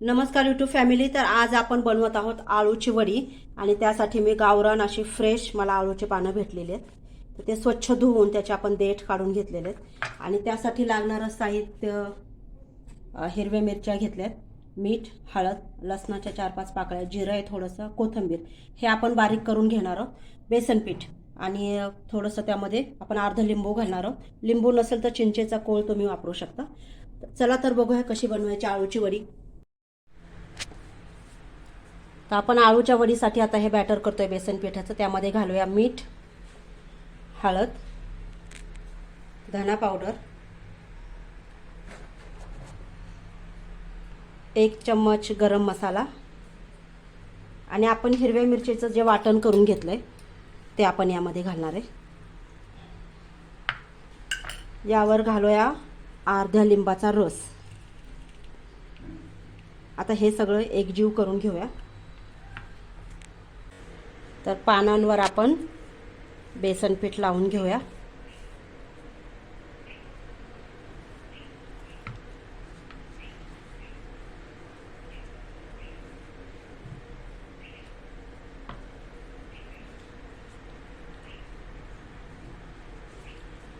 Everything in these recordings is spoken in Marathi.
नमस्कार यूट्यूब फॅमिली तर आज आपण बनवत आहोत आळूची वडी. आणि त्यासाठी मी गावरान अशी फ्रेश मला आळूचे पानं भेटलेली आहेत. तर ते स्वच्छ धुवून त्याचे आपण देठ काढून घेतलेले आहेत. आणि त्यासाठी लागणारं साहित्य हिरव्या मिरच्या घेतल्यात मीठ हळद लसणाच्या चार पाच पाकळ्या जिरं आहे थोडंसं कोथिंबीर. हे आपण बारीक करून घेणार आहोत. बेसन पीठ. आणि थोडंसं त्यामध्ये आपण अर्ध लिंबू घालणार आहोत. लिंबू नसेल तर चिंचेचा कोळ तुम्ही वापरू शकता. चला तर बघूया कशी बनवायची आळूची वडी. तर आपण आळूच्या वडीसाठी आता हे बॅटर करतोय बेसन पिठाचं. त्यामध्ये घालूया मीठ हळद धना पावडर एक चम्मच गरम मसाला आणि आपण हिरव्या मिरचीचं जे वाटण करून घेतलंय ते आपण यामध्ये घालणार आहे. यावर घालूया अर्ध्या लिंबाचा रस. आता हे सगळं एकजीव करून घेऊया. तर पानांवर आपण बेसन पीठ लावून घेऊया.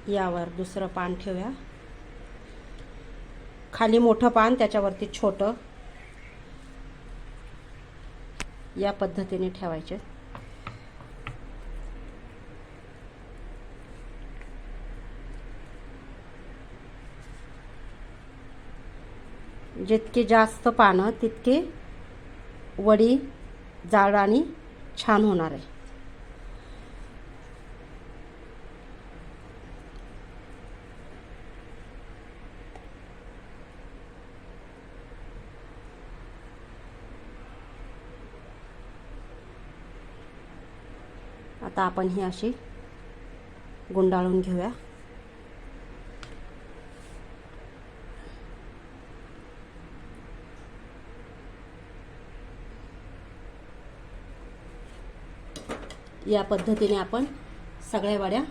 यावर दुसरं पान ठेवूया. खाली मोठं पान त्याच्यावरती छोटं. या पद्धतीने ठेवायचे. जितकी जास्त पानं तितकी वडी जाड आणि छान होणार आहे. आता आपण ही अशी गुंडाळून घेऊया. या पद्धतीने आपण सगळ्या वड्या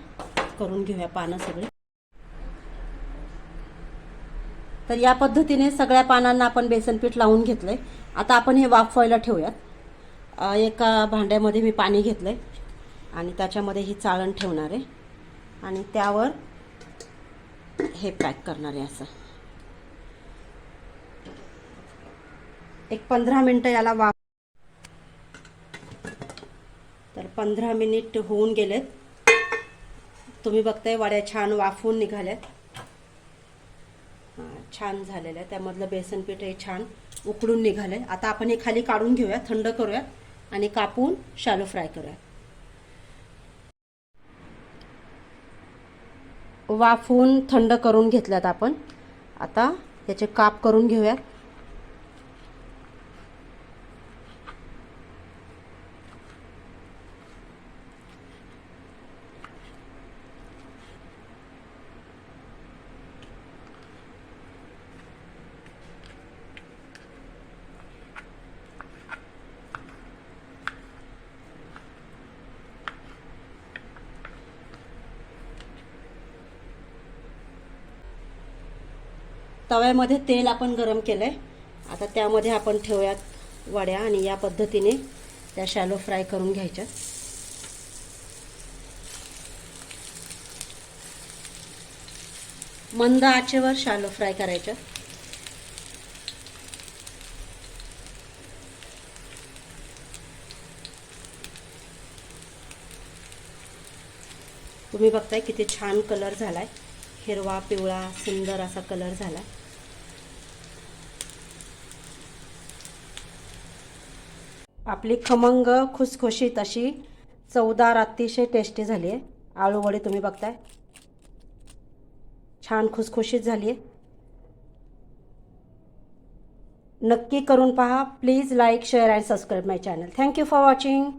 करून घेऊया पानं सगळी. तर या पद्धतीने सगळ्या पानांना आपण बेसन पीठ लावून घेतलंय. आता आपण हे वाफवायला ठेवूयात. एका भांड्यामध्ये मी पाणी घेतलंय आणि त्याच्यामध्ये ही चाळण ठेवणार आहे. आणि त्यावर हे पॅक करणार आहे असं. एक पंधरा मिनटं याला वाफ तर पंधरा मिनिट होऊन गेलेत. तुम्ही बघताय वड्या छान वाफवून निघाल्यात. छान झालेलं आहे त्यामधलं बेसन पीठ हे छान उकडून आहे आता आपण हे खाली काढून घेऊया थंड करूया आणि कापून शालो फ्राय करूया. वाफवून थंड करून घेतल्यात आपण. आता याचे काप करून घेऊयात. तव्यामध्ये तेल आपण गरम केलं आहे आता त्यामध्ये आपण ठेवूयात वड्या आणि या पद्धतीने त्या शॅलो फ्राय करून घ्यायच्या. मंद आचेवर शॅलो फ्राय करायच्या तुम्ही बघताय किती छान कलर झालाय. हिरवा पिवळा सुंदर असा कलर झाला आपली खमंग खुसखुशीत अशी चवदार अतिशय टेस्टी झाली आहे आळूवडी तुम्ही बघताय. छान खुसखुशीत झाली आहे नक्की करून पहा. Please like share and subscribe my channel thank you for watching